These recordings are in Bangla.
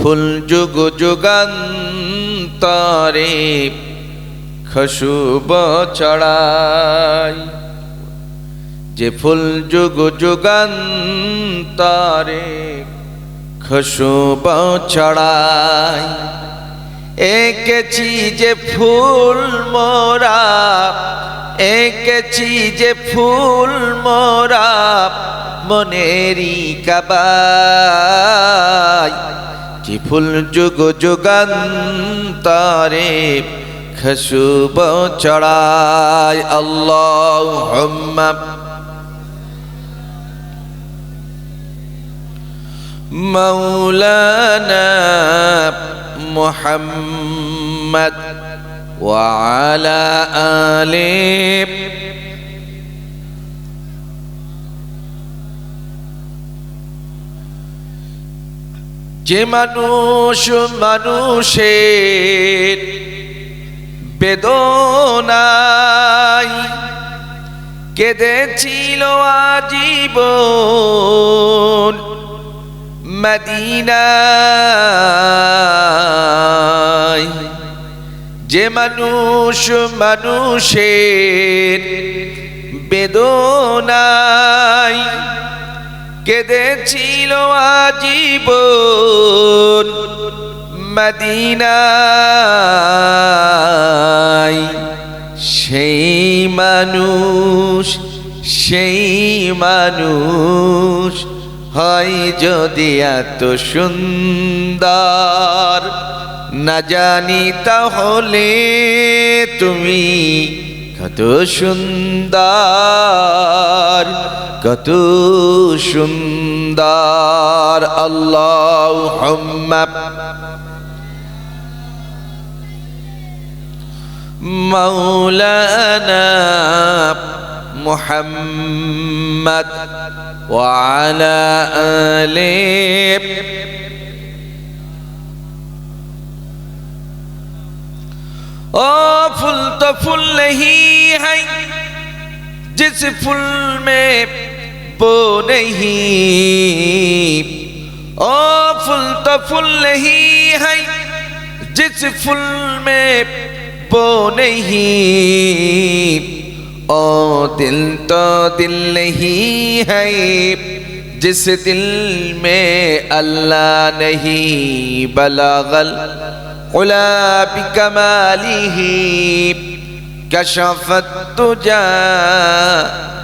ফুল যুগ যুগান্তরে খুশব চড়াই। যে ফুল যুগ যুগান্তরে খুশব চড়াই। এঁকেছি যে ফুল মোরা, এঁকেছি যে ফুল মোরা মনেরি কাবাই। যে ফুল যুগ যুগান্তরে খুশব চড়াই আল্লাহ مولانا محمد وعلى آله যে মানুষ মানুষের বেদনাই কেঁদেছিল আজীবন মদিনায়। যে মানুষ মানুষের বেদনায় কেঁদেছিল আজীবন মদিনায়। সেই মানুষ সেই মানুষ হয় যদি এত সুন্দর। না জানি তাহলে তুমি কত সুন্দর কত সুন্দর আল্লাহ مولانا محمد وعلى آله ओ फूल तो फूल नहीं है जिस फूल में वो नहीं ओ फूल तो फूल नहीं है जिस फूल में वो नहीं ओ दिल तो दिल नहीं है जिस दिल में अल्लाह नहीं बलागल علا بكماله كشف التجا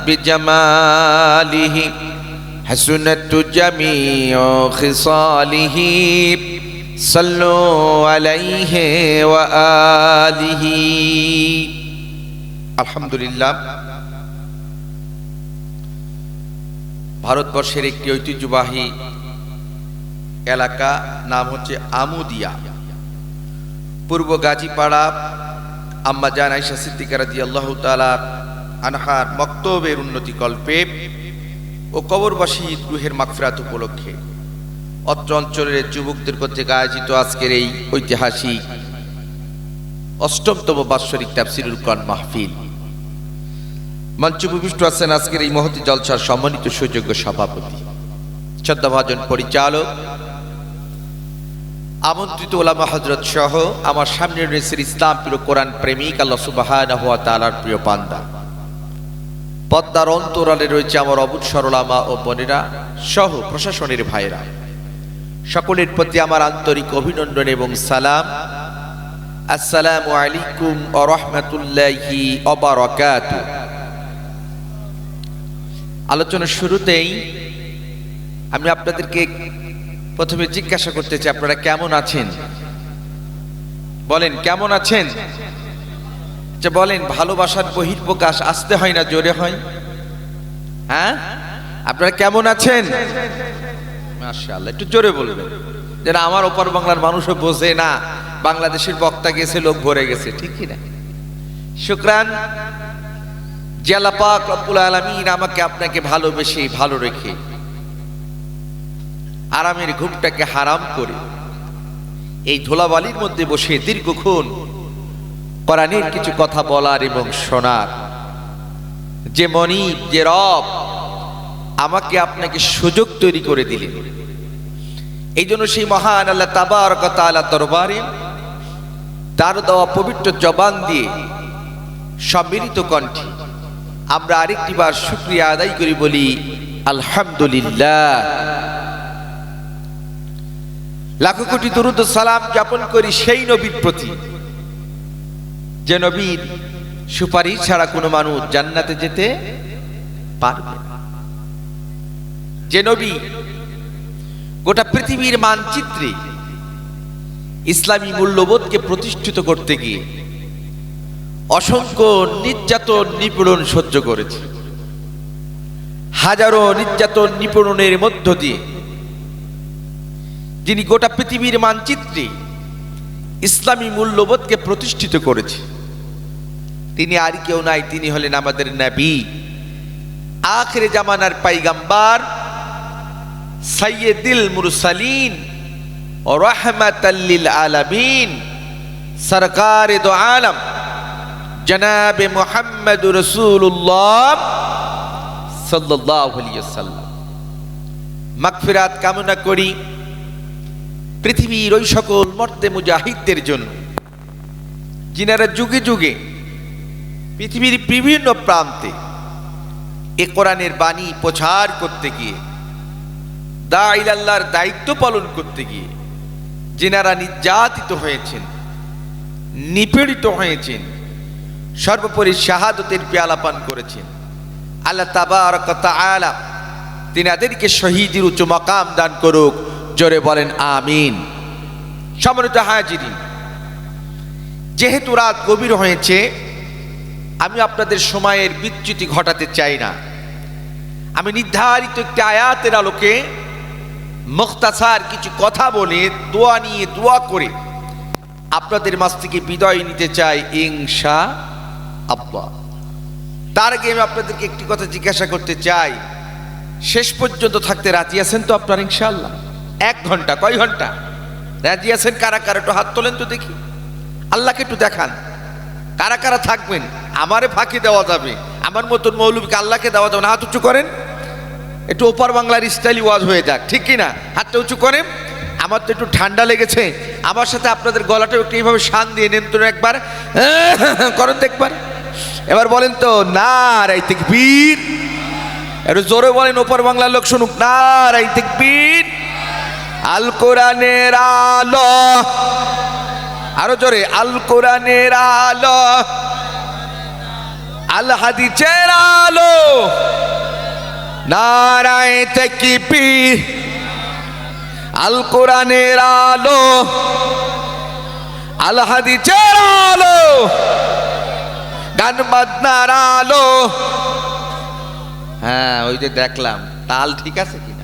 بجماله حسنت جميع خصاله صلوا عليه وآله الحمد لله ভারতবর্ষের একটি ঐতিহ্যবাহী এলাকা নাম হচ্ছে আমুদিয়া পূর্ব গাজীপাড়া আম্মা জান আইসা সিদ্দিকা রাজি আল্লাহ তালা আনহার মক্তবের উন্নতি কল্পে ও কবরবাসী গৃহের মাগফিরাত উপলক্ষে অত্র অঞ্চলের যুবকদের কর্তৃক আয়োজিত আজকের এই ঐতিহাসিক অষ্টমতম বাৎসরিক তাফসিরুল কন মাহফিল। মঞ্চে উপবিষ্ট আছেন আজকের এই মহতি জলসার সম্মানিত সুযোগ্য সভাপতি। শ্রদ্ধাভাজন পরিচালক আমন্ত্রিত ওলামা হজরত সহ আমার সামনে রয়েছে ইসলাম প্রিয় কোরআন প্রেমিক, আল্লাহ সুবাহ তালার প্রিয় পান্দা পদ্মার অন্তরালে রয়েছে আমার অবুৎ সরলামা ও বোনেরা, সহ প্রশাসনের ভাইরা সকলের প্রতি আমার আন্তরিক অভিনন্দন এবং সালাম। আসসালামু আলাইকুম ও রহমতুল্লাহি অবারকাত আলোচনার শুরুতেই আমি আপনাদেরকে প্রথমে জিজ্ঞাসা করতে চাই, আপনারা কেমন আছেন? বলেন, কেমন আছেন? যে বলেন, ভালোবাসার বহির্প্রকাশ আসতে হয় না, জোরে হয়। হ্যাঁ? আপনারা কেমন আছেন? মাশাআল্লাহ, একটু জোরে বলবেন। যেন আমার ওপার বাংলার মানুষও বোঝে না, বাংলাদেশের বক্তা গেছে, লোক ভরে গেছে, ঠিক কি না? শুক্রান জেলা পাক রব্বুল আলমিন আমাকে আপনাকে ভালোবেসে ভালো রেখে আরামের ঘুমটাকে হারাম করে। এই ধুলাবালির মধ্যে বসে দীর্ঘক্ষণ কোরআনের কিছু কথা বলার এবং শোনার। যে মনিব, যে রব আমাকে আপনাকে সুযোগ তৈরি করে দিলেন। এই জন্য সেই মহান আল্লাহ তাবার তালা দরবারে তার দেওয়া পবিত্র জবান দিয়ে সম্মিলিত কণ্ঠে আমরা আরেকটি বার শুক্রিয়া আদায় করি বলি, আলহামদুলিল্লাহ। লাখো কোটি দরুদ সালাম জ্ঞাপন করি সেই নবীর প্রতি। যে নবীর সুপারিশ ছাড়া কোনো মানুষ জান্নাতে যেতে পারবে যে নবী গোটা পৃথিবীর মানচিত্রে ইসলামী মূল্যবোধকে প্রতিষ্ঠিত করতে গিয়ে অসংখ্য নির্যাতন নিপীড়ন সহ্য করেছে। হাজারো নির্যাতন নিপীড়নের মধ্য দিয়ে যিনি গোটা পৃথিবীর মানচিত্রে ইসলামী মূল্যবোধকে প্রতিষ্ঠিত করেছে। তিনি আর কেউ নাই, তিনি হলেন আমাদের নবী। আখরে জামানার পাইগাম্বার সাইয়েদিল মুরসালিন রহমাতাল্লিল আলামিন, সরকার দো আলম, জনাবে মোহাম্মদ রসুল্লাহ ওয়াসাল্লাম। মাগফিরাত কামনা করি। পৃথিবীর ওই সকল মর্তে মুজাহিদদের জন্য, যিনারা যুগে যুগে পৃথিবীর বিভিন্ন প্রান্তে এ কোরআনের বাণী প্রচার করতে গিয়ে দাইল আল্লাহর দায়িত্ব পালন করতে গিয়ে, যেনারা নির্যাতিত হয়েছেন, নিপীড়িত হয়েছেন, সর্বোপরি শাহাদতের পেয়ালা পান করেছেন, আল্লাহ তাবারক তাআলা তিনাদেরকে শহীদের উচ্চ মকাম দান করুক জোরে বলেন, আমিন। সম্মানিত হাজিরিন, যেহেতু রাত গভীর হয়েছে, আমি আপনাদের সময়ের বিচ্যুতি ঘটাতে চাই না। আমি নির্ধারিত একটি আয়াতের আলোকে মুখতাসার কিছু কথা বলে দোয়া নিয়ে দোয়া করে আপনাদের মাছ থেকে বিদায় নিতে চাই ইংসা আব্বা তার আগে আমি আপনাদেরকে একটি কথা জিজ্ঞাসা করতে চাই, শেষ পর্যন্ত থাকতে রাজি আছেন তো আপনার, ইনশাআল্লাহ? এক ঘণ্টা, কয় ঘণ্টা? রাজি আছেন? কারা কারা? একটু হাত তোলেন তো দেখি। আল্লাহকে একটু দেখান। কারা কারা থাকবেন? আমারে ফাঁকি দেওয়া যাবে। আমার মতন মৌলবীকে আল্লাহকে দেওয়া যাবে না। হাত উঁচু করেন। একটু ওপার বাংলার স্টাইল ওয়াজ হয়ে যাক। ঠিক কি না? হাতটা উঁচু করেন। আমার তো একটু ঠান্ডা লেগেছে। আমার সাথে আপনাদের গলাটাও একটু এইভাবে শান দিয়ে নেন তো একবার। করেন তো একবার। এবার বলেন তো না রাই বীর একটু জোরে বলেন, ওপার বাংলার লোক শুনুক। না রাই বীর আল কোরআনের আলো। আরও জোরে, আল কোরআনের আলো। আল হাদিসের আলো। নারায় তেকিপি। আল কোরআনের আলো। আল হাদিসের আলো। গান বাজনার আলো। হ্যাঁ ওই যে দেখলাম। তাল ঠিক আছে কিনা?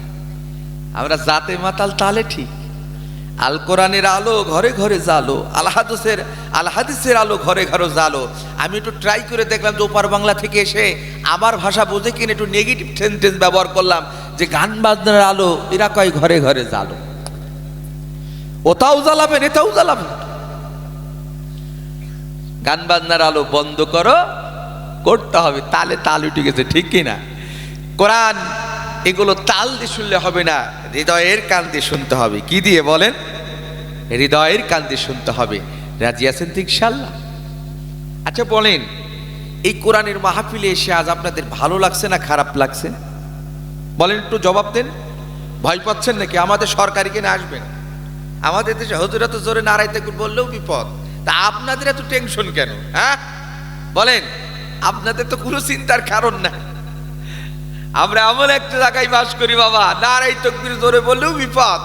আমরা জাতে মাতাল তালে ঠিক। আল কোরআনের আলো ঘরে ঘরে জালো আলহাদিসের আলহাদিসের আলো ঘরে ঘরে জালো আমি একটু ট্রাই করে দেখলাম যে ওপার বাংলা থেকে এসে আমার ভাষা বোঝে কিনা একটু নেগেটিভ সেন্টেন্স ব্যবহার করলাম যে গান বাজনার আলো এরা কয় ঘরে ঘরে জালো ওটাও জ্বালাবেন এটাও জ্বালাবেন গান বাজনার আলো বন্ধ করো, করতে হবে, তালে তাল উঠে গেছে, ঠিক কিনা? কোরআন এগুলো তাল দিয়ে শুনলে হবে না, হৃদয়ের কান দিয়ে শুনতে হবে। কি দিয়ে বলেন? হৃদয়ের কান দিয়ে শুনতে হবে। রাজি আছেন তো ইনশাল্লাহ আচ্ছা বলেন, এই কোরআনের মাহফিলে এসে আজ আপনাদের ভালো লাগছে না খারাপ লাগছে? বলেন একটু জবাব দেন। ভয় পাচ্ছেন নাকি? আমাদের সরকারি কিনে আসবেন আমাদের দেশে হজুরা তো জোরে নাড়াইতে বললেও বিপদ। তা আপনাদের এত টেনশন কেন হ্যাঁ? বলেন, আপনাদের তো কোনো চিন্তার কারণ না আমরা এমন একটা জায়গায় বাস করি বাবা। নারাই তকবির জোরে বললেও বিপদ।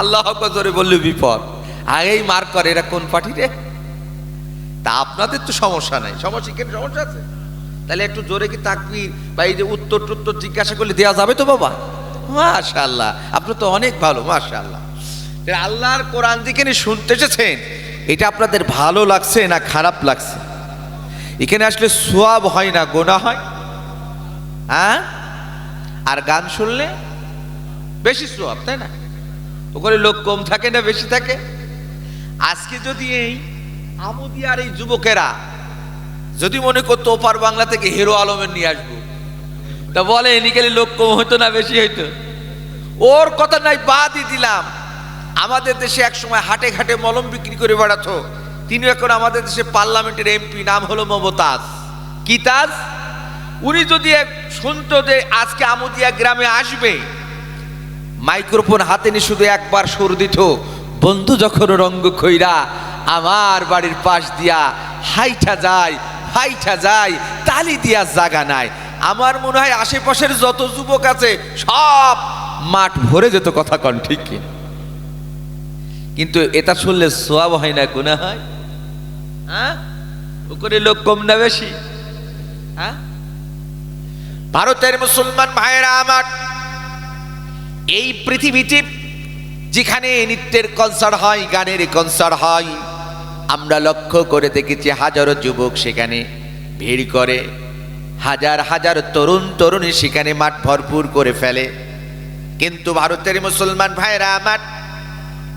আল্লাহ জোরে বললেও বিপদ। আগেই মার করে, এরা কোন পার্টি রে? তা আপনাদের তো সমস্যা নাই। সমস্যা কেন সমস্যা আছে? তাহলে একটু জোরে কি তাকবির বা এই যে উত্তর টুত্তর জিজ্ঞাসা করলে দেওয়া যাবে তো বাবা? মাশাল্লাহ আপনি তো অনেক ভালো মাশাল্লাহ তাহলে আল্লাহর কোরআন দিকে শুনতে এসেছেন, এটা আপনাদের ভালো লাগছে না খারাপ লাগছে? এখানে আসলে সোয়াব হয় না, গোনা হয়? হ্যাঁ? আর গান শুনলে বেশি সোয়াব তাই না? ওখানে লোক কম থাকে না, বেশি থাকে। আজকে যদি এই আমুদিয়ার এই যুবকেরা যদি মনে করতো ওপার বাংলা থেকে হিরো আলমের নিয়ে আসব, তা বলে এনিকালি লোক কম হতো না, বেশি হইতো। ওর কথা নাই, বাদই দিলাম। আমাদের দেশে এক সময় হাটে ঘাটে মলম বিক্রি করে বেড়াতো। তিনি এখন আমাদের দেশে পার্লামেন্টের এমপি, নাম হলো মমতাজ। কি তাজ? উনি যদি এক শুনতো যে আজকে আমুদিয়া গ্রামে আসবে, মাইক্রোফোন হাতে নিয়ে শুধু একবার সুর দিত, বন্ধু যখন রঙ্গ খইরা, আমার বাড়ির পাশ দিয়া হাইটা যায় হাইটা যায়, তালি দিয়া জাগা নাই। আমার মনে হয় আশেপাশের যত যুবক আছে, সব মাঠ ভরে যেত কথা কন ঠিক কি? কিন্তু এটা শুনলে সোয়াব হয় না গুণা হয়? হ্যাঁ? ও করে লোক কম না বেশি? হ্যাঁ? ভারতের মুসলমান ভাইয়েরা আমার, এই পৃথিবীতে যেখানে নৃত্যের কনসার্ট হয়, গানের কনসার্ট হয়, আমরা লক্ষ্য করে দেখেছি হাজারো যুবক সেখানে ভিড় করে, হাজার হাজার তরুণ তরুণী সেখানে মাঠ ভরপুর করে ফেলে। কিন্তু ভারতের মুসলমান ভাইরা আমার,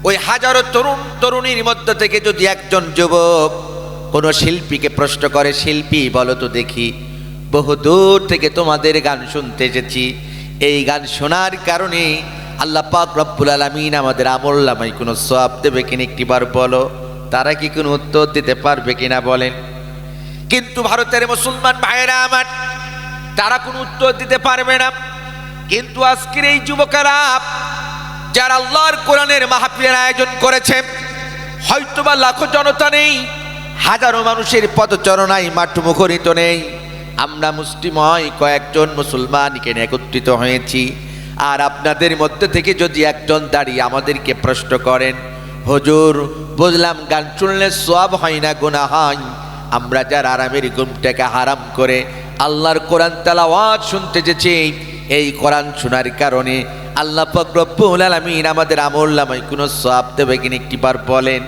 ওই হাজারো তরুণ তরুণীর মধ্যে থেকে যদি একজন যুবক কোনো শিল্পীকে প্রশ্ন করে, শিল্পী, বলো তো দেখি। বহু দূর থেকে তোমাদের গান শুনতে এসেছি। এই গান শোনার কারণে আল্লাহ পাক রব্বুল আলমিন আমাদের আমল্লামাই কোনো সব দেবে কিনা একটিবার বলো। তারা কি কোনো উত্তর দিতে পারবে কিনা বলেন। কিন্তু ভারতের মুসলমান ভাইয়েরা আমার, তারা কোনো উত্তর দিতে পারবে না। কিন্তু আজকের এই যুবকেরা, যারা আল্লাহর কোরআনের মাহফিলের আয়োজন করেছে, হয়তোবা লাখো জনতা নেই, হাজারো মানুষের পদচরণায় মাঠ মুখরিত নেই। আমরা মুসলিময় কয়েকজন মুসলমান এখানে একত্রিত হয়েছি। আর আপনাদের মধ্যে থেকে যদি একজন দাঁড়িয়ে আমাদেরকে প্রশ্ন করেন, হজুর, বুঝলাম গান শুনলে সব হয় না গুণা হয়। আমরা যার আরামের ঘুমটাকে হারাম করে আল্লাহর কোরআন তালাওয়াত শুনতে যেছি এই কোরআন শোনার কারণে আল্লাহ ফকরব্বুল আলমিন আমাদের আমল্লামাই কোনো সব দেবে কিনা একটিবার বলেন।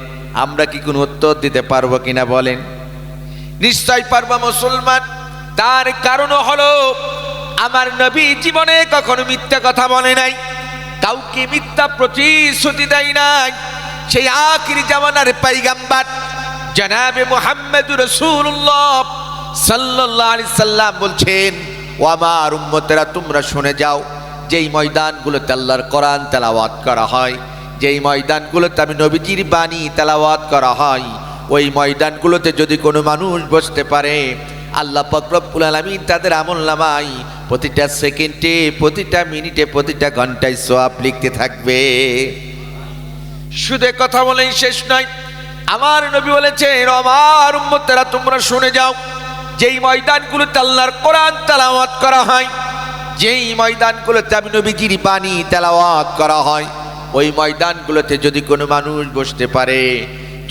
আমরা কি কোনো উত্তর দিতে পারব কিনা বলেন। নিশ্চয় পারব মুসলমান। তার কারণ হলো, আমার নবী জীবনে কখনো মিথ্যা কথা বলে নাই, কাউকে মিথ্যা প্রতিশ্রুতি দেয় নাই। সেই আখিরি জামানার পাইগাম্বার জানাবে মোহাম্মদ রসুল্লাহ সাল্লাহ আলি সাল্লাম বলছেন, ও আমার উম্মতেরা, তোমরা শুনে যাও, যেই ময়দানগুলোতে আল্লাহর কোরআন তেলাওয়াত করা হয়, যেই ময়দানগুলোতে আমি নবীজির বাণী তেলাওয়াত করা হয়, ওই ময়দানগুলোতে যদি কোনো মানুষ বসতে পারে আল্লাহ ফকরবুল আলমিন তাদের আমল নামাই প্রতিটা সেকেন্ডে, প্রতিটা মিনিটে, প্রতিটা ঘন্টায় সোয়াব লিখতে থাকবে। শুধু কথা বলেই শেষ নয়, আমার নবী বলেছে আমার উম্মতেরা, তোমরা শুনে যাও, যেই ময়দানগুলোতে আল্লাহর কোরআন তালাওয়াত করা হয়, যেই ময়দানগুলোতে আমি নবীজির বাণী তেলাওয়াত করা হয়, ওই ময়দানগুলোতে যদি কোনো মানুষ বসতে পারে,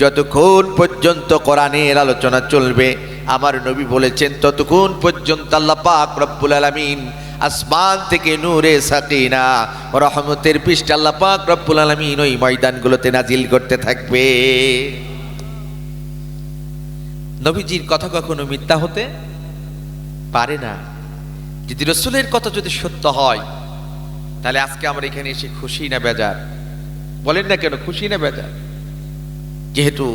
যতক্ষণ পর্যন্ত কোরআনের আলোচনা চলবে আমার নবী বলেছেন, ততক্ষণ পর্যন্ত আল্লাহ পাক রব্বুল আলামিন আসমান থেকে নূরে সাকিনা রহমতের পৃষ্ঠ আল্লাহ পাক রব্বুল আলামিন ওই ময়দানগুলোতে নাজিল করতে থাকবে। নবীজির কথা কখনো মিথ্যা হতে পারে না। যদি রসুলের কথা যদি সত্য হয়, তাহলে আজকে আমরা এখানে এসে খুশি না বেজার? বলেন না কেন, খুশি না বেজার? যেহেতু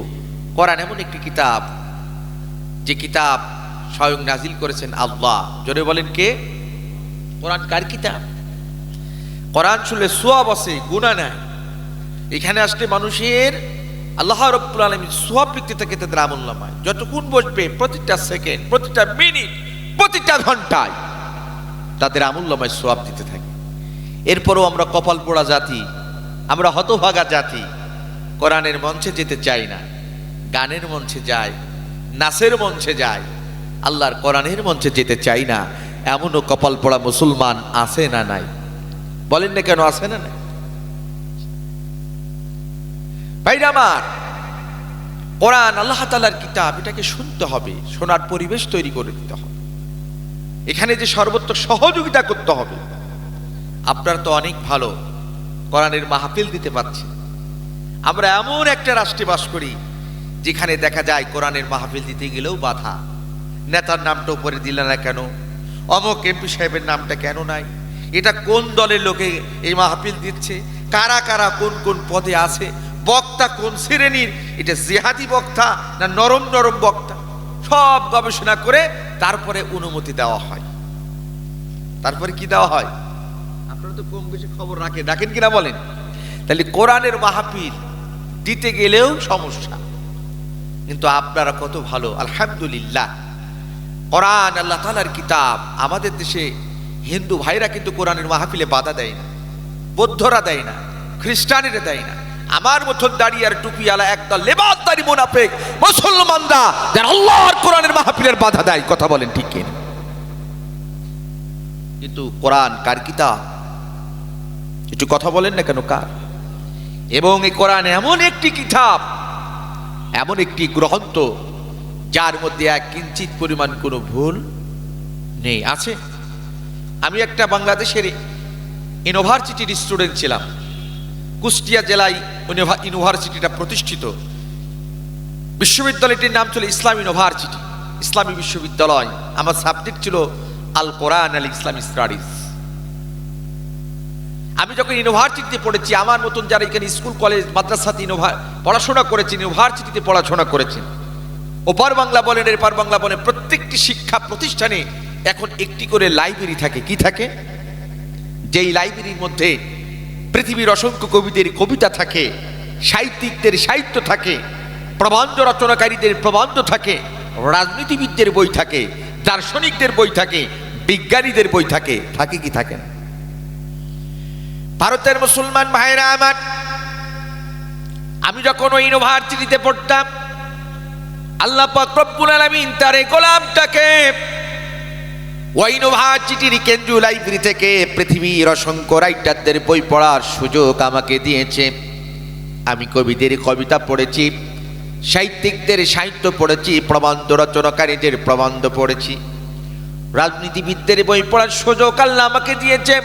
কোরআন এমন একটি কিতাব যে কিতাব স্বয়ং নাজিল করেছেন আল্লাহ। জোরে বলেন কে? কোরআন কার কিতাব? কোরআন শুনলে সোয়াব আছে গুণা নাই এখানে আসলে মানুষের আল্লাহ রব্বুল আলমী সোয়াব লিখতে থাকে তাদের আমল্লামায় যতক্ষণ বসবে প্রতিটা সেকেন্ড, প্রতিটা মিনিট, প্রতিটা ঘন্টায় তাদের আমূল্যময় সোয়াব দিতে থাকে। এরপরও আমরা কপাল পোড়া জাতি, আমরা হতভাগা জাতি, কোরআনের মঞ্চে যেতে চাই না। গানের মঞ্চে যায় নাচের মঞ্চে যায়। আল্লাহর কোরআনের মঞ্চে যেতে চাই না, এমনও কপাল পড়া মুসলমান আছে না নাই? বলেন না কেন আছে না নাই? ভাইরা আমার, কোরআন, আল্লাহ তালার কিতাব, এটাকে শুনতে হবে, শোনার পরিবেশ তৈরি করে দিতে হবে। এখানে যে সর্বত্র সহযোগিতা করতে হবে, আপনার তো অনেক ভালো, কোরআনের মাহফিল দিতে পারছি। আমরা এমন একটা রাষ্ট্রে বাস করি যেখানে দেখা যায় কোরআনের মাহফিল দিতে গেলেও বাধা। নেতার নামটা উপরে দিলে না কেন? অমক এমপি সাহেবের নামটা কেন নাই? এটা কোন দলের লোকে এই মাহফিল দিচ্ছে? কারা কারা কোন কোন পদে আছে? বক্তা কোন শ্রেণির? এটা জেহাদি বক্তা না নরম নরম বক্তা? সব গবেষণা করে তারপরে অনুমতি দেওয়া হয়। তারপরে কি দেওয়া হয়? আপনারা তো কম বেশি খবর রাখেন। রাখেন কিনা বলেন? তাহলে কোরআনের মাহফিল দিতে গেলেও সমস্যা। কিন্তু আপনারা কত ভালো, আলহামদুলিল্লাহ। কোরআন, আল্লাহ তালার কিতাব, আমাদের দেশে হিন্দু ভাইরা কিন্তু কোরআনের মাহফিলে বাধা দেয় না, বৌদ্ধরা দেয় না, খ্রিস্টানেরা দেয় না। আমার মতন দাঁড়িয়ে আর টুপি আলা একটা লেবাসদারি মোনাফেক মুসলমানরা যারা আল্লাহর কোরআনের মাহফিলের বাধা দেয়, কথা বলেন ঠিক কিনা? কিন্তু কোরআন কার কিতাব? একটু কথা বলেন না কেন, কার? এবং এই কোরআন এমন একটি কিতাব এমন একটি গ্রন্থ যার মধ্যে এক কিঞ্চিত পরিমাণ কোনো ভুল নেই। আছে। আমি একটা বাংলাদেশের ইউনিভার্সিটির স্টুডেন্ট ছিলাম। কুষ্টিয়া জেলায় ইউনিভার্সিটিটা প্রতিষ্ঠিত। বিশ্ববিদ্যালয়টির নাম ছিল ইসলাম ইউনিভার্সিটি, ইসলামী বিশ্ববিদ্যালয়। আমার সাবজেক্ট ছিল আল কোরআন আল ইসলাম স্টাডিজ। আমি যখন ইউনিভার্সিটিতে পড়েছি, আমার মতন যারা এখানে স্কুল, কলেজ, মাদ্রাসাতে পড়াশোনা করেছেন, ইউনিভার্সিটিতে পড়াশোনা করেছেন, ওপার বাংলা বলেন, এপার বাংলা বলেন, প্রত্যেকটি শিক্ষা প্রতিষ্ঠানে এখন একটি করে লাইব্রেরি থাকে। কি থাকে? যেই লাইব্রেরির মধ্যে পৃথিবীর অসংখ্য কবিদের কবিতা থাকে, সাহিত্যিকদের সাহিত্য থাকে, প্রবন্ধ রচনাকারীদের প্রবন্ধ থাকে, রাজনীতিবিদদের বই থাকে, দার্শনিকদের বই থাকে, বিজ্ঞানীদের বই থাকে থাকে কি থাকে না? ভারতের মুসলমান ভাইরা আমার, আমি যখন ওই ইউনিভার্সিটিতে পড়তাম, আল্লাহ পাক রব্বুল আলামিন তার এই গোলামটাকে লাইব্রেরি থেকে পৃথিবীর অসংখ্য রাইটারদের বই পড়ার সুযোগ আমাকে দিয়েছে। আমি কবিদের কবিতা পড়েছি, সাহিত্যিকদের সাহিত্য পড়েছি, প্রবন্ধ রচনাকারীদের প্রবন্ধ পড়েছি। রাজনীতিবিদদের বই পড়ার সুযোগ আল্লাহ আমাকে দিয়েছে।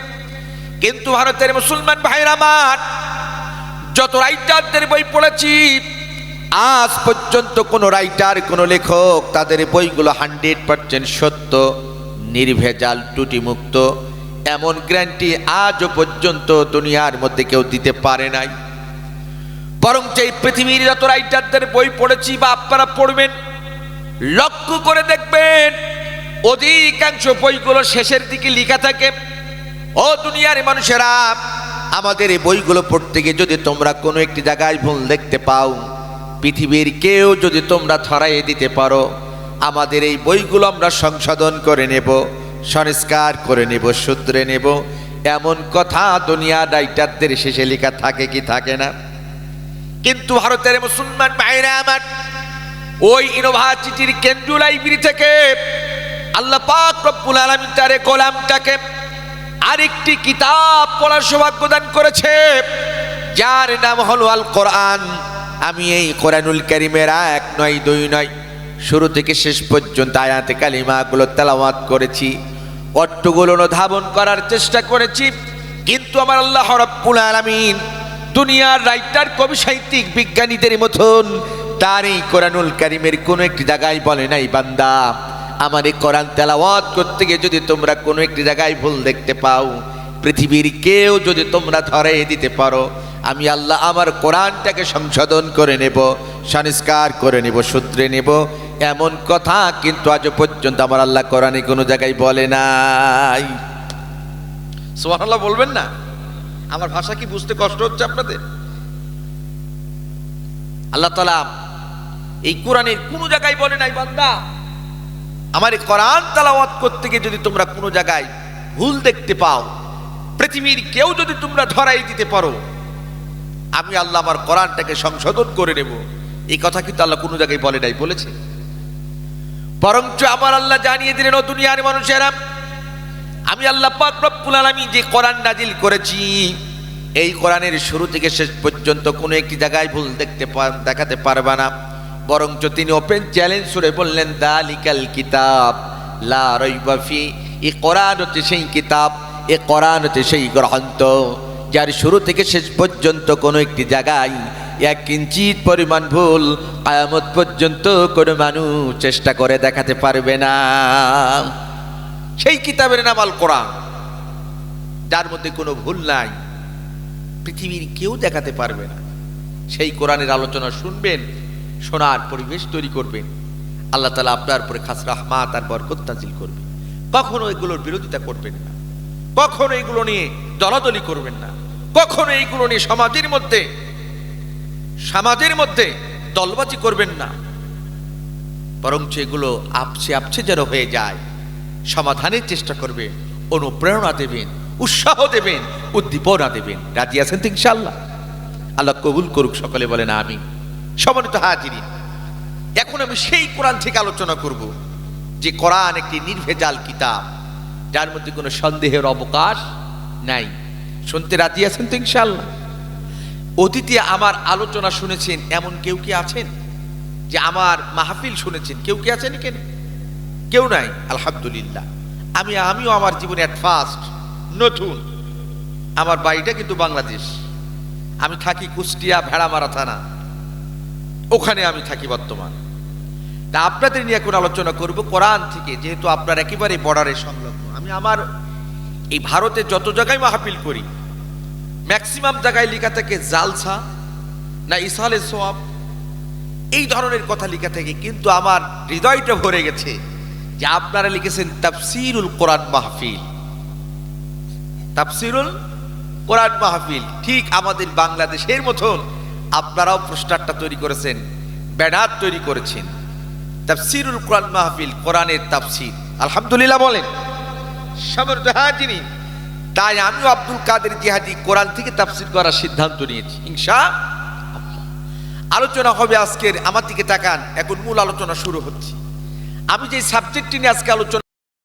কিন্তু ভারতের মুসলমান ভাইরা আমার, যত রাইটারদের বই পড়েছি, আজ পর্যন্ত কোনো রাইটার কোনো লেখক, তাদের বইগুলো হান্ড্রেড পার্সেন্ট সত্য, নির্ভেজাল, ত্রুটিমুক্ত, এমন গ্যারান্টি আজও পর্যন্ত দুনিয়ার মধ্যে কেউ দিতে পারে নাই। বরং এই পৃথিবীর যত রাইটারদের বই পড়েছি বা আপনারা পড়বেন, লক্ষ্য করে দেখবেন, অধিকাংশ বইগুলো শেষের দিকে লেখা থাকে। ও দুনিয়ার মানুষেরা, আমাদের এই বইগুলো পড়তে গিয়ে যদি তোমরা কোনো একটি জায়গায় ভুল দেখতে পাও, পৃথিবীর কেউ যদি তোমরা ধরাইয়ে দিতে পারো, আমাদের এই বইগুলো আমরা সংশোধন করে নেব, সংস্কার করে নেব, শুধরে নেব। এমন কথা দুনিয়া রাইটারদের শেষে লেখা থাকে কি থাকে না? কিন্তু ভারতের মুসলমান ভাইরা আমার, ওই ইউনিভার্সিটির কেন্দ্রীয় লাইব্রেরি থেকে আল্লাহ পাক রব্বুল আলামিন তার এই গোলামটাকে আরেকটি কিতাব পড়ার সৌভাগ্য দান করেছে। যার নাম হলো আল কোরআন আমি এই কোরআনুল কারিমের এক নয়, দুই নয়, শুরু থেকে শেষ পর্যন্ত আয়াতে কালিমাগুলো তেলাওয়াত করেছি। অট্টগুলো ধাবন করার চেষ্টা করেছি। কিন্তু আমার আল্লাহ রব্বুল আলামিন দুনিয়ার রাইটার, কবি, সাহিত্যিক, বিজ্ঞানীদের মতন তার এই কোরআনুল কারিমের কোনো একটি জায়গায় বলে নাই, বান্দা। আমার এই কোরআন তেলাওয়াত করতে গিয়ে যদি তোমরা কোনো একটি জায়গায় ভুল দেখতে পাও, পৃথিবীর কেউ যদি তোমরা ধরে দিতে পারো, আমি আল্লাহ আমার কোরআনটাকে সংশোধন করে নেব, সংস্কার করে নেব সূত্রে নেব। এমন কথা কিন্তু আজ পর্যন্ত আমার আল্লাহ কোরআনে কোনো জায়গায় বলে নাই। সোহানাল্লাহ বলবেন না? আমার ভাষা কি বুঝতে কষ্ট হচ্ছে আপনাদের? আল্লাহ তালা এই কোরআনের কোনো জায়গায় বলে নাই বান্দা। আমার এই কোরআন তালাওয়াত করতে গিয়ে যদি তোমরা কোনো জায়গায় ভুল দেখতে পাও, পৃথিবীর কেউ যদি তোমরা ধরাই দিতে পারো, আমি আল্লাহ আমার কোরআনটাকে সংশোধন করে নেব। এই কথা কিন্তু আল্লাহ কোনো জায়গায় বলে নাই, বলেছে। বরঞ্চ আমার আল্লাহ জানিয়ে দিলেন, ও দুনিয়ার মানুষেরা, আমি আল্লাহ পাক রব্বুল আলামিন যে কোরআন নাজিল করেছি, এই কোরআনের শুরু থেকে শেষ পর্যন্ত কোনো একটি জায়গায় ভুল দেখতে দেখাতে পারবে না। বরঞ্চ তিনি ওপেন চ্যালেঞ্জ করে বললেন, দালিকাল কিতাব, লা রাইবা ফি এই কোরআন হচ্ছে সেই কিতাব, এ কোরআন হচ্ছে সেই গ্রন্থ, যার শুরু থেকে শেষ পর্যন্ত কোনো একটি জায়গায় এক কিঞ্চিত পরিমাণ ভুল কায়ামত পর্যন্ত কোনো মানুষ চেষ্টা করে দেখাতে পারবে না। সেই কিতাবের নাম আল কোরআন, যার মধ্যে কোনো ভুল নাই, পৃথিবীর কেউ দেখাতে পারবে না। সেই কোরআনের আলোচনা শুনবেন শোনার পরিবেশ তৈরি করবেন। আল্লাহ তালা আপনার উপরে খাস রাহমাত আর বরকত নাজিল করবে কখনো এগুলোর বিরোধিতা করবেন না। কখনো এইগুলো নিয়ে দলাদলি করবেন না। কখনো এইগুলো নিয়ে সমাজের মধ্যে সমাজের মধ্যে দলবাজি করবেন না। বরঞ্চ এগুলো আপছে আপছে যেন হয়ে যায়। সমাধানের চেষ্টা করবে অনুপ্রেরণা দেবেন, উৎসাহ দেবেন, উদ্দীপনা দেবেন। রাজি আছেন তো ইনশাল্লাহ আল্লাহ কবুল করুক, সকলে বলেন আমি সমানিত হাজিরি এখন আমি সেই কোরআন থেকে আলোচনা করব যে কোরআন একটি নির্ভেজাল কিতাব, যার মধ্যে কোনো সন্দেহের অবকাশ নাই। শুনতে রাজি আছেন তো ইনশাল্লাহ অতীতে আমার আলোচনা শুনেছেন, এমন কেউ কি আছেন? যে আমার মাহফিল শুনেছেন, কেউ কি আছেন এখানে? কেউ নাই? আলহামদুলিল্লাহ। আমি, আমিও আমার জীবনে অ্যাট ফার্স্ট নতুন। আমার বাড়িটা কিন্তু বাংলাদেশ। আমি থাকি কুষ্টিয়া ভেড়ামারা থানা। ওখানে আমি থাকি বর্তমান। তা আপনাদের নিয়ে এখন আলোচনা করব। কোরআন থেকে যেহেতু আপনার একেবারে বর্ডারে সংলগ্ন। আমি আমার এই ভারতে যত জায়গায় মাহফিল করি, ম্যাক্সিমাম জায়গায় লেখা থাকে জালসা, না ইসালে সোয়াব, এই ধরনের কথা লেখা থাকে। কিন্তু আমার হৃদয়টা ভরে গেছে যে আপনারা লিখেছেন তাফসিরুল কোরআন মাহফিল। তাফসিরুল কোরআন মাহফিল, ঠিক আমাদের বাংলাদেশের মতন আপনারাও পোস্টারটা তৈরি করেছেন, ব্যানার তৈরি করেছেন। তাফসিরুল কোরআন মাহফিল, কোরআনের তাফসির। আলহামদুলিল্লাহ বলেন হাজিরি তাই আমিও আব্দুল কাদের জিহাদি কোরআন থেকে তাফসির করার সিদ্ধান্ত নিয়েছি ইনশা আলোচনা হবে আজকের, আমার দিকে তাকান, এখন মূল আলোচনা শুরু হচ্ছে। আমি যে সাবজেক্টটি নিয়ে আজকে আলোচনা